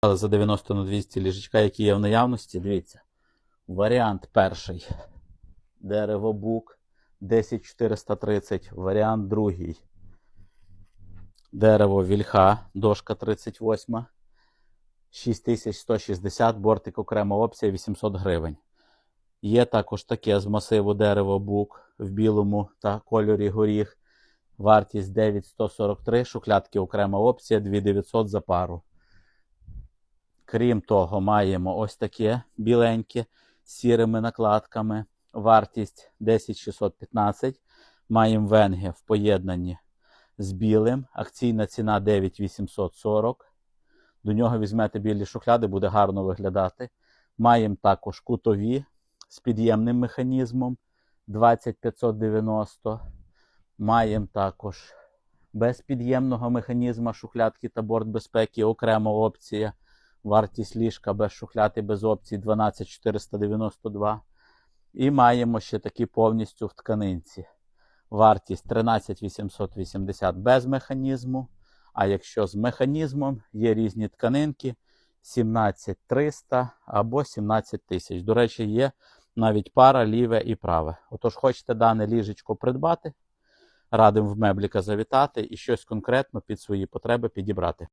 Але за 90 на 200 ліжечка, які є в наявності, дивіться. Варіант перший. Дерево бук 10430. Варіант другий. Дерево вільха, дошка 38. 6160, бортик окрема опція 800 гривень. Є також таке з масиву дерево бук в білому та кольорі горіх. Вартість 9143, шухлядки окрема опція 2900 за пару. Крім того, маємо ось таке біленьке з сірими накладками. Вартість 10615. Маємо венги в поєднанні з білим. Акційна ціна 9840. До нього візьмете білі шухляди, буде гарно виглядати. Маємо також кутові з під'ємним механізмом 20590. Маємо також без під'ємного механізма шухлядки та борт безпеки окрема опція. Вартість ліжка без шухляд і без опцій 12492. І маємо ще такі повністю в тканинці. Вартість 13880 без механізму. А якщо з механізмом є різні тканинки 17300 або 17000. До речі, є навіть пара ліве і праве. Отож, хочете дане ліжечко придбати, радимо в мебліка завітати і щось конкретно під свої потреби підібрати.